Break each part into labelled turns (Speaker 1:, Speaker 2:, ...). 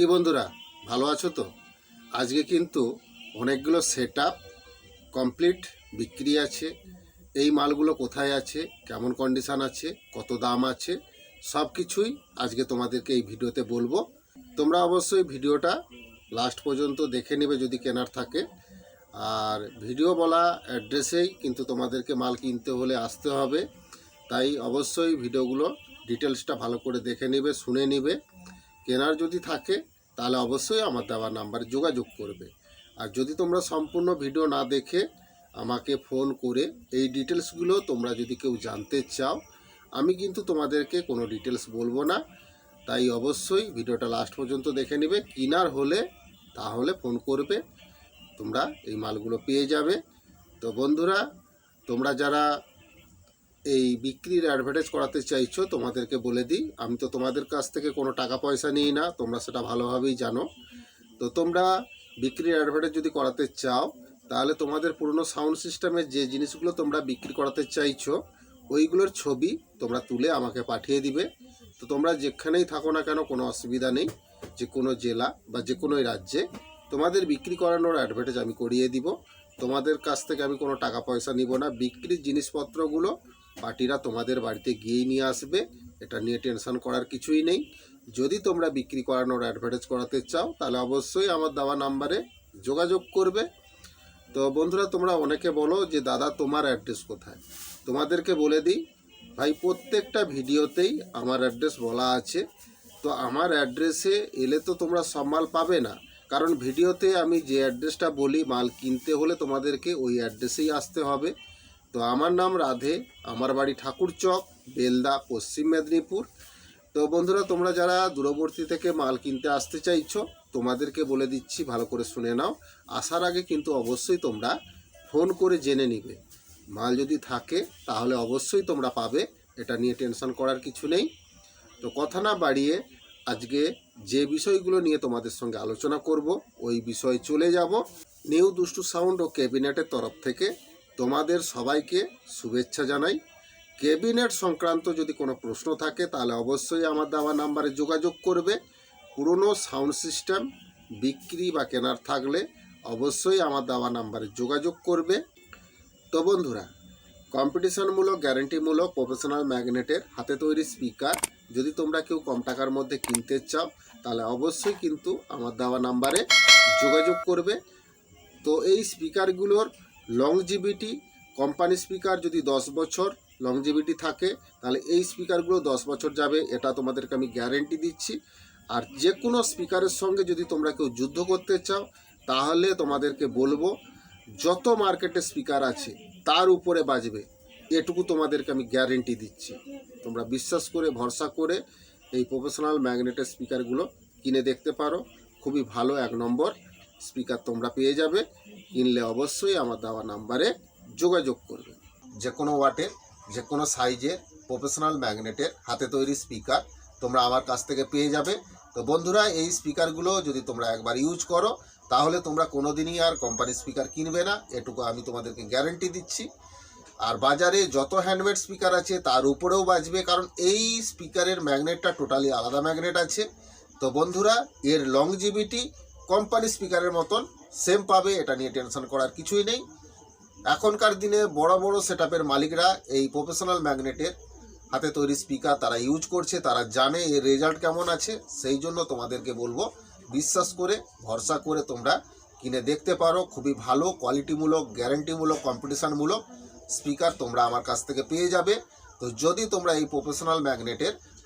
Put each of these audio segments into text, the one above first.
Speaker 1: কি বন্ধুরা, ভালো আছো তো? আজকে কিন্তু অনেকগুলো সেট আপ কমপ্লিট বিক্রি আছে। এই মালগুলো কোথায় আছে, কেমন কন্ডিশান আছে, কত দাম আছে সব কিছুই আজকে তোমাদেরকে এই ভিডিওতে বলব। তোমরা অবশ্যই ভিডিওটা লাস্ট পর্যন্ত দেখে নেবে যদি কেনার থাকে। আর ভিডিও বলা অ্যাড্রেসেই কিন্তু তোমাদেরকে মাল কিনতে হলে আসতে হবে। তাই অবশ্যই ভিডিওগুলো ডিটেলসটা ভালো করে দেখে নেবে, শুনে নেবে। কেনার যদি থাকে, তাহলে অবশ্যই আমার দেওয়া নাম্বারে যোগাযোগ করবে। আর যদি তোমরা সম্পূর্ণ ভিডিও না দেখে আমাকে ফোন করে এই ডিটেলসগুলো তোমরা যদি কেউ জানতে চাও, আমি কিন্তু তোমাদেরকে কোনো ডিটেলস বলব না। তাই অবশ্যই ভিডিওটা লাস্ট পর্যন্ত দেখে নেবে। কিনার হলে তাহলে ফোন করবে। তোমরা এই মালগুলো পেয়ে যাবে। তো বন্ধুরা, তোমরা যারা এই বিক্রির অ্যাডভার্টাইজ করাতে চাইছো, তোমাদেরকে বলে দিই। আমি তো তোমাদের কাছ থেকে কোনো টাকা পয়সা নিই না, তোমরা সেটা ভালোভাবেই জানো। তো তোমরা বিক্রির অ্যাডভার্টাইজ যদি করাতে চাও, তাহলে তোমাদের পুরনো সাউন্ড সিস্টেমের যে জিনিসগুলো তোমরা বিক্রি করাতে চাইছো, ওইগুলোর ছবি তোমরা তুলে আমাকে পাঠিয়ে দিবে। তো তোমরা যেখানেই থাকো না কেন, কোনো অসুবিধা নেই। যে কোনো জেলা বা যে কোনো রাজ্যে তোমাদের বিক্রি করানোর অ্যাডভার্টাইজ আমি করিয়ে দিব। তোমাদের কাছ থেকে আমি কোনো টাকা পয়সা নিব না। বিক্রির জিনিসপত্রগুলো পার্টিরা তোমাদের বাড়িতে গিয়েই নিয়ে আসবে। এটা নিয়ে টেনশন করার কিছুই নেই। যদি তোমরা বিক্রি করানোর অ্যাডভার্টাইজ করাতে চাও, তাহলে অবশ্যই আমার দেওয়া নাম্বারে যোগাযোগ করবে। তো বন্ধুরা, তোমরা অনেকে বলো যে, দাদা, তোমার অ্যাড্রেস কোথায়? তোমাদেরকে বলে দিই, ভাই, প্রত্যেকটা ভিডিওতেই আমার অ্যাড্রেস বলা আছে। তো আমার অ্যাড্রেসে এলে তো তোমরা সব মাল পাবে না। কারণ ভিডিওতে আমি যে অ্যাড্রেসটা বলি, মাল কিনতে হলে তোমাদেরকে ওই অ্যাড্রেসেই আসতে হবে। তো আমার নাম রাধে, আমার বাড়ি ঠাকুরচক বেলদা, পশ্চিম মেদিনীপুর। তো বন্ধুরা, তোমরা যারা দূরবর্তী থেকে মাল কিনতে আসতে চাইছো, তোমাদেরকে বলে দিচ্ছি, ভালো করে শুনে নাও। আসার আগে কিন্তু অবশ্যই তোমরা ফোন করে জেনে নিবে। মাল যদি থাকে, তাহলে অবশ্যই তোমরা পাবে। এটা নিয়ে টেনশন করার কিছু নেই। তো কথা না বাড়িয়ে, আজকে যে বিষয়গুলো নিয়ে তোমাদের সঙ্গে আলোচনা করব, ওই বিষয়ে চলে যাব। নিউ দুষ্টু সাউন্ড ও ক্যাবিনেটের তরফ থেকে তোমাদের সবাইকে শুভেচ্ছা জানাই। ক্যাবিনেট সংক্রান্ত যদি কোনো প্রশ্ন থাকে, তাহলে অবশ্যই আমার দেওয়া নাম্বারে যোগাযোগ করবে। পুরনো সাউন্ড সিস্টেম, বিক্রি বা কেনার থাকলে অবশ্যই আমার দেওয়া নাম্বারে যোগাযোগ করবে। তো বন্ধুরা, কম্পিটিশনমূলক, গ্যারেন্টিমূলক, প্রফেশনাল ম্যাগনেটের হাতে তৈরি স্পিকার, যদি তোমরা কেউ কম টাকার মধ্যে কিনতে চাও, তাহলে অবশ্যই কিন্তু আমার দেওয়া নাম্বারে যোগাযোগ করবে। তো এই স্পিকারগুলোর লংজিভিটি কোম্পানি স্পিকার যদি দশ বছর লংজিভিটি থাকে, তাহলে এই স্পিকারগুলো দশ বছর যাবে, এটা তোমাদেরকে আমি গ্যারেন্টি দিচ্ছি। আর যে কোনো স্পিকারের সঙ্গে যদি তোমরা কেউ যুদ্ধ করতে চাও, তাহলে তোমাদেরকে বলব, যত মার্কেটে স্পিকার আছে, তার উপরে বাজবে। এটুকু তোমাদেরকে আমি গ্যারেন্টি দিচ্ছি। তোমরা বিশ্বাস করে, ভরসা করে এই প্রফেশনাল ম্যাগনেটের স্পিকারগুলো কিনে দেখতে পারো। খুবই ভালো, এক নম্বর। স্পিকার তোমরা পেয়ে যাবে। কিনলে অবশ্যই আমার দেওয়া নাম্বারে যোগাযোগ করবে। যে কোনো ওয়াটের যে কোনো সাইজের প্রফেশনাল ম্যাগনেটের হাতে তৈরি স্পিকার তোমরা আমার কাছ থেকে পেয়ে যাবে। তো বন্ধুরা, এই স্পিকারগুলো যদি তোমরা একবার ইউজ করো, তাহলে তোমরা কোনোদিনই আর কোম্পানি স্পিকার কিনবে না। এটুকু আমি তোমাদেরকে গ্যারেন্টি দিচ্ছি। আর বাজারে যত হ্যান্ডমেড স্পিকার আছে, তার উপরেও বাজবে, কারণ এই স্পিকারের ম্যাগনেটটা টোটালি আলাদা ম্যাগনেট আছে। তো বন্ধুরা, এর লংজিভিটি কোম্পানি স্পিকারের মতন সেম পাবে, এটা নিয়ে টেনশন করার কিছুই নেই। এখনকার দিনে বড় বড় সেট মালিকরা এই প্রফেশনাল ম্যাগনেটের হাতে তৈরি স্পিকার তারা ইউজ করছে, তারা জানে এর রেজাল্ট কেমন আছে, সেই জন্য তোমাদেরকে বলব, বিশ্বাস করে, ভরসা করে তোমরা কিনে দেখতে পারো, খুবই ভালো কোয়ালিটিমূলক গ্যারেন্টিমূলক কম্পিটিশানমূলক স্পিকার তোমরা আমার কাছ থেকে পেয়ে যাবে। তো যদি তোমরা এই প্রফেশনাল ম্যাগনেটের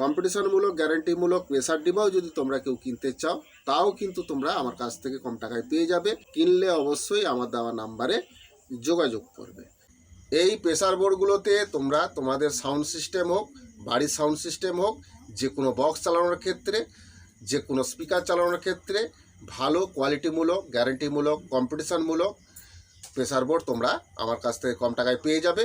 Speaker 1: কম্পিটিশনমূলক, গ্যারান্টিমূলক প্রেসার ডিবাও যদি তোমরা কেউ কিনতে চাও, তাও কিন্তু তোমরা আমার কাছ থেকে কম টাকায় পেয়ে যাবে। কিনলে অবশ্যই আমার দেওয়া নাম্বারে যোগাযোগ করবে। এই প্রেসার বোর্ডগুলোতে তোমরা তোমাদের সাউন্ড সিস্টেম হোক, বাড়ির সাউন্ড সিস্টেম হোক, যে কোনো বক্স চালানোর ক্ষেত্রে, যে কোনো স্পিকার চালানোর ক্ষেত্রে ভালো কোয়ালিটিমূলক গ্যারেন্টিমূলক কম্পিটিশনমূলক প্রেসার বোর্ড তোমরা আমার কাছ থেকে কম টাকায় পেয়ে যাবে।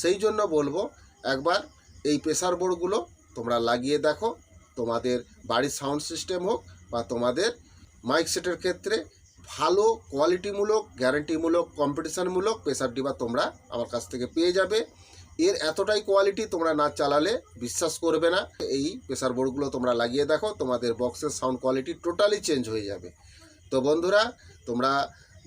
Speaker 1: সেই জন্য বলব একবার এই প্রেসার বোর্ডগুলো তোমরা লাগিয়ে দেখো। তোমাদের বাড়ির সাউন্ড সিস্টেম হোক বা তোমাদের মাইক সেটের ক্ষেত্রে ভালো কোয়ালিটিমূলক গ্যারান্টিমূলক কম্পিটিশনমূলক প্রেসার ডিবা তোমরা আমার কাছ থেকে পেয়ে যাবে। এর এতটাই কোয়ালিটি তোমরা না চালালে বিশ্বাস করবে না। এই প্রেসার বোর্ডগুলো তোমরা লাগিয়ে দেখো, তোমাদের বক্সের সাউন্ড কোয়ালিটি টোটালি চেঞ্জ হয়ে যাবে। তো বন্ধুরা, তোমরা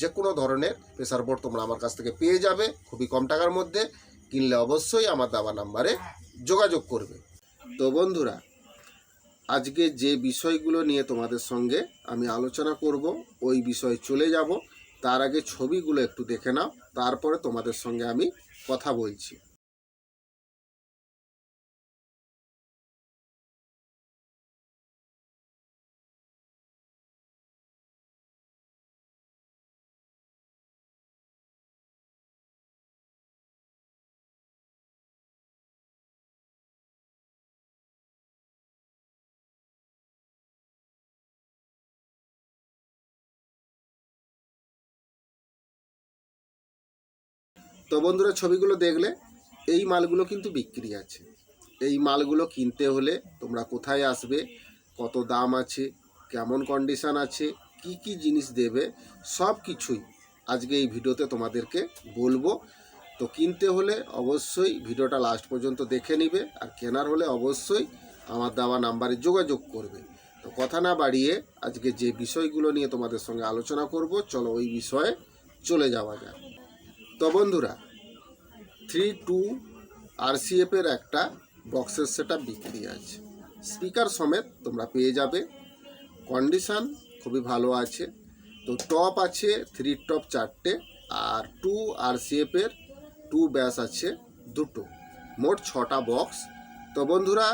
Speaker 1: যে কোনো ধরনের প্রেসার বোর্ড তোমরা আমার কাছ থেকে পেয়ে যাবে, খুবই কম টাকার মধ্যে। কিনলে অবশ্যই আমার দাবা নাম্বারে যোগাযোগ করবে। তো বন্ধুরা, আজকে যে বিষয়গুলো নিয়ে তোমাদের সঙ্গে আমি আলোচনা করব, ওই বিষয়ে চলে যাব। তার আগে ছবিগুলো একটু দেখে নাও, তারপরে তোমাদের সঙ্গে আমি কথা বলছি। তো বন্ধুরা, ছবিগুলো দেখলে এই মালগুলো কিন্তু বিক্রি আছে। এই মালগুলো কিনতে হলে তোমরা কোথায় আসবে, কত দাম আছে, কেমন কন্ডিশন আছে, কি কি জিনিস দেবে, সব কিছুই আজকে এই ভিডিওতে তোমাদেরকে বলব। তো কিনতে হলে অবশ্যই ভিডিওটা লাস্ট পর্যন্ত দেখে নিবে আর কেনার হলে অবশ্যই আমার দেওয়া নাম্বারে যোগাযোগ করবে। তো কথা না বাড়িয়ে আজকে যে বিষয়গুলো নিয়ে তোমাদের সঙ্গে আলোচনা করব, চলো ওই বিষয়ে চলে যাওয়া যাক। তো বন্ধুরা থ্রি টু আরসিএফের একটা বক্সের সেট বিক্রি আছে। স্পিকার সমেত তোমরা পেয়ে যাবে। কন্ডিশন খুবই ভালো আছে। তো টপ আছে থ্রি টপ চারটে আর টু আরসিএফের টু ব্যাস আছে দুটো। মোট ছটা বক্স তো বন্ধুরা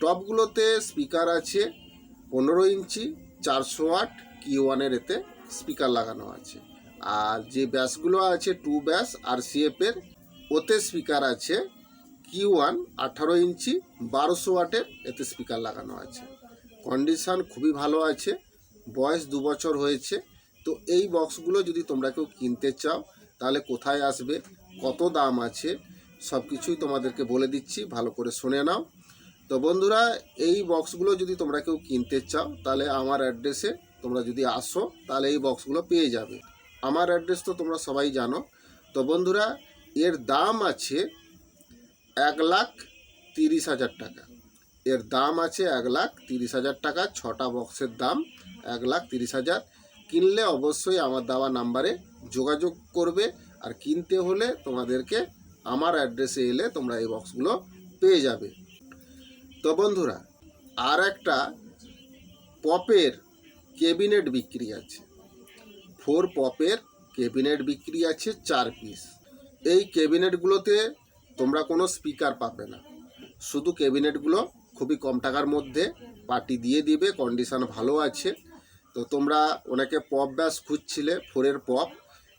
Speaker 1: টপগুলোতে স্পিকার আছে, পনেরো ইঞ্চি, চারশো আট কি ওয়ানের এতে স্পিকার লাগানো আছে। আর যে ব্যাসগুলো আছে টু ব্যাস আর সিএফের ওতে স্পিকার আছে কিউ ওয়ান আঠারো ইঞ্চি, বারোশো ওয়াটের এতে স্পিকার লাগানো আছে। কন্ডিশান খুবই ভালো আছে, বয়স দু বছর হয়েছে। তো এই বক্সগুলো যদি তোমরা কেউ কিনতে চাও, তাহলে কোথায় আসবে, কত দাম আছে সব কিছুই তোমাদেরকে বলে দিচ্ছি, ভালো করে শুনে নাও। তো বন্ধুরা, এই বক্সগুলো যদি তোমরা কেউ কিনতে চাও, তাহলে আমার অ্যাড্রেসে তোমরা যদি আসো, তাহলে এই বক্সগুলো পেয়ে যাবে। আমার অ্যাড্রেস তো তোমরা সবাই জানো। তো বন্ধুরা, এর দাম আছে এক লাখ তিরিশ হাজার টাকা। এর দাম আছে এক লাখ তিরিশ হাজার টাকা, ছটা বক্সের দাম এক লাখ তিরিশ হাজার। কিনলে অবশ্যই আমার দেওয়া নাম্বারে যোগাযোগ করবে আর কিনতে হলে তোমাদেরকে আমার অ্যাড্রেসে এলে তোমরা এই বক্সগুলো পেয়ে যাবে। তো বন্ধুরা আর একটা পপের কেবিনেট বিক্রি আছে। ফোর পপের কেবিনেট বিক্রি আছে চার পিস। এই কেবিনেটগুলোতে তোমরা কোনো স্পিকার পাবে না। শুধু কেবিনেটগুলো খুবই কম টাকার মধ্যে পার্টি দিয়ে দিবে, কন্ডিশন ভালো আছে। তো তোমরা অনেকে পপ ব্যাস খুঁজছিলে, ফোরের পপ।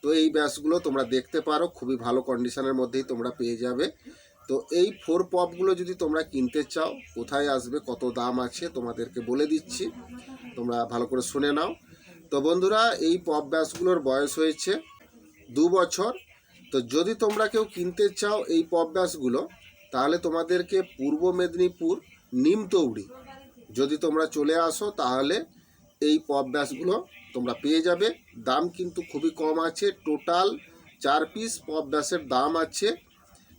Speaker 1: তো এই ব্যাসগুলো তোমরা দেখতে পারো, খুবই ভালো কন্ডিশনের মধ্যেই তোমরা পেয়ে যাবে। তো এই ফোর পপগুলো যদি তোমরা কিনতে চাও, কোথায় আসবে, কত দাম আছে, তোমাদেরকে বলে দিচ্ছি। তোমরা ভালো করে শুনে নাও। তো বন্ধুরা, এই পপ ব্যাসগুলোর বয়স হয়েছে দু বছর। তো যদি তোমরা কেউ কিনতে চাও এই পপ ব্যাসগুলো তাহলে তোমাদেরকে পূর্ব মেদিনীপুর নিমতৌড়ি যদি তোমরা চলে আসো, তাহলে এই পপ ব্যাসগুলো তোমরা পেয়ে যাবে। দাম কিন্তু খুবই কম আছে টোটাল চার পিস পপ ব্যাসের দাম আছে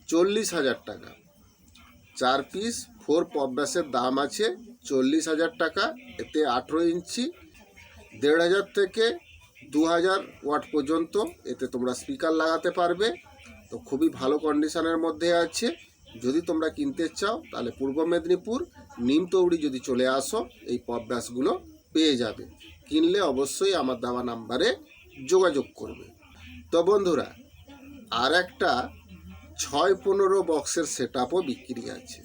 Speaker 1: চল্লিশ হাজার টাকা। চার পিস ফোর পপ ব্যাসের দাম আছে চল্লিশ হাজার টাকা, এতে আঠেরো ইঞ্চি দেড় হাজার থেকে দু হাজার ওয়াট পর্যন্ত এতে তোমরা স্পিকার লাগাতে পারবে। তো খুবই ভালো কন্ডিশনের মধ্যে আছে। যদি তোমরা কিনতে চাও, তাহলে পূর্ব মেদিনীপুর নিমতৌড়ি যদি চলে আসো, এই পপ ব্যাসগুলো পেয়ে যাবে। কিনলে অবশ্যই আমার দেওয়া নাম্বারে যোগাযোগ করবে। তো বন্ধুরা আর একটা ছয় পনেরো বক্সের সেট আপও বিক্রি আছে।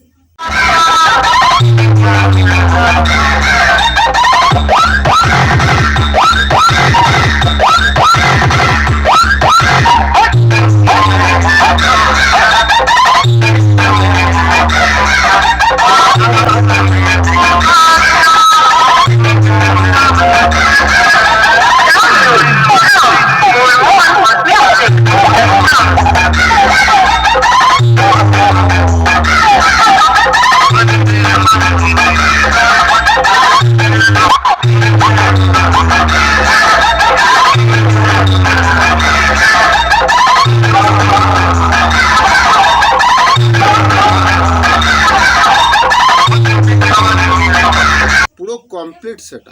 Speaker 1: কমপ্লিট সেট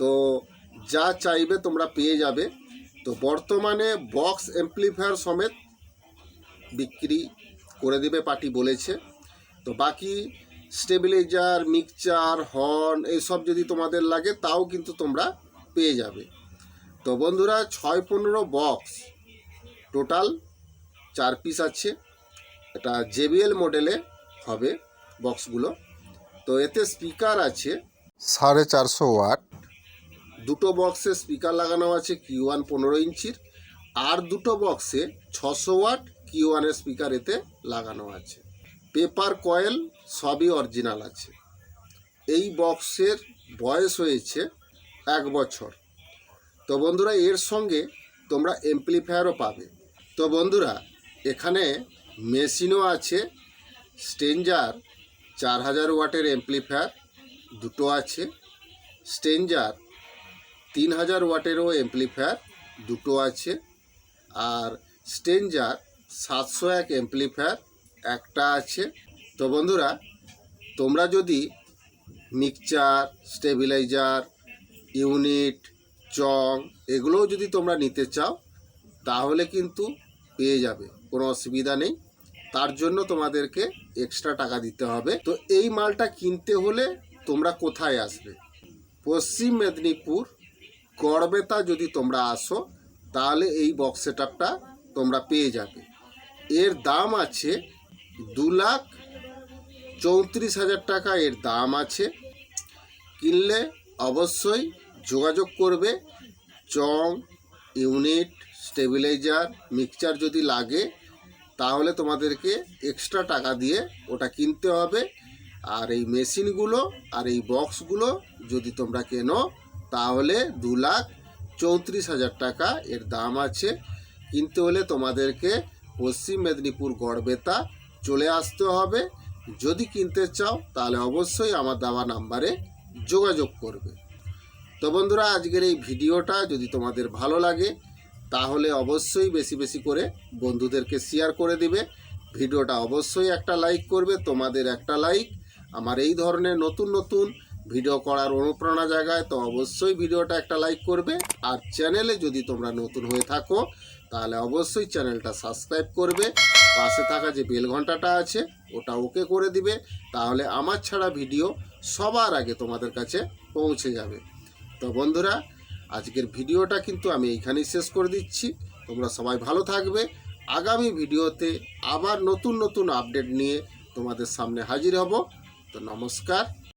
Speaker 1: তো যা চাইবে তোমরা পেয়ে যাবে। তো বর্তমানে বক্স এমপ্লিফায়ার সমেত বিক্রি করে দেবে পার্টি বলেছে। তো বাকি স্টেবিলাইজার মিক্সচার হর্ন এইসব যদি তোমাদের লাগে, তাও কিন্তু তোমরা পেয়ে যাবে। তো বন্ধুরা, ছয় পনেরো বক্স টোটাল চার পিস আছে। এটা জেবিএল মডেলে হবে বক্সগুলো তো এতে স্পিকার আছে সাড়ে চারশো ওয়াট। দুটো বক্সে স্পিকার লাগানো আছে কিউ ওয়ান পনেরো ইঞ্চির। আর দুটো বক্সে ছশো ওয়াট কিউ ওয়ানের স্পিকার এতে লাগানো আছে। পেপার কয়েল সবই অরিজিনাল আছে। এই বক্সের বয়স হয়েছে এক বছর। তো বন্ধুরা, এর সঙ্গে তোমরা এমপ্লিফায়ারও পাবে। তো বন্ধুরা, এখানে মেশিনও আছে। স্টেঞ্জার চার হাজার ওয়াটের এমপ্লিফায়ার দুটো আছে। স্টেঞ্জার তিন হাজার ওয়াটেরও এমপ্লিফায়ার দুটো আছে। আর স্টেঞ্জার সাতশো এক এমপ্লিফায়ার একটা আছে। তো বন্ধুরা, তোমরা যদি মিক্সচার স্টেবিলাইজার ইউনিট চং এগুলোও যদি তোমরা নিতে চাও, তাহলে কিন্তু পেয়ে যাবে, কোনো অসুবিধা নেই। তার জন্য তোমাদেরকে এক্সট্রা টাকা দিতে হবে। তো এই মালটা কিনতে হলে তোমরা কোথায় আসবে? পশ্চিম মেদিনীপুর, গড়বেতা যদি তোমরা আসো, তাহলে এই বক্স সেট তোমরা পেয়ে যাবে। এর দাম আছে দু লাখ চৌত্রিশ হাজার টাকা এর দাম আছে। কিনলে অবশ্যই যোগাযোগ করবে। চং, ইউনিট, স্টেবিলাইজার, মিক্সচার যদি লাগে, তাহলে তোমাদেরকে এক্সট্রা টাকা দিয়ে ওটা কিনতে হবে। আর এই মেশিনগুলো আর এই বক্সগুলো যদি তোমরা কেনো, তাহলে দু লাখ চৌত্রিশ হাজার টাকা এর দাম আছে। কিনতে হলে তোমাদেরকে পশ্চিম মেদিনীপুর গড়বেতা চলে আসতে হবে। যদি কিনতে চাও, তাহলে অবশ্যই আমার দেওয়া নাম্বারে যোগাযোগ করবে। তো বন্ধুরা, আজকের এই ভিডিওটা যদি তোমাদের ভালো লাগে, তাহলে অবশ্যই বেশি বেশি করে বন্ধুদেরকে শেয়ার করে দিবে। ভিডিওটা অবশ্যই একটা লাইক করবে, তোমাদের একটা লাইক আমার এই ধরনের নতুন নতুন ভিডিও করার অনুপ্রেরণা জায়গায়, তো অবশ্যই ভিডিওটা একটা লাইক করবে। আর চ্যানেলে যদি তোমরা নতুন হয়ে থাকো, তাহলে অবশ্যই চ্যানেলটা সাবস্ক্রাইব করবে। পাশে থাকা যে বেল ঘন্টাটা আছে, ওটা ওকে করে দিবে। তাহলে আমার ছাড়া ভিডিও সবার আগে তোমাদের কাছে পৌঁছে যাবে। তো বন্ধুরা, আজকের ভিডিওটা কিন্তু আমি এইখানেই শেষ করে দিচ্ছি। তোমরা সবাই ভালো থাকবে। আগামী ভিডিওতে আবার নতুন নতুন আপডেট নিয়ে তোমাদের সামনে হাজির হব। তো নমস্কার।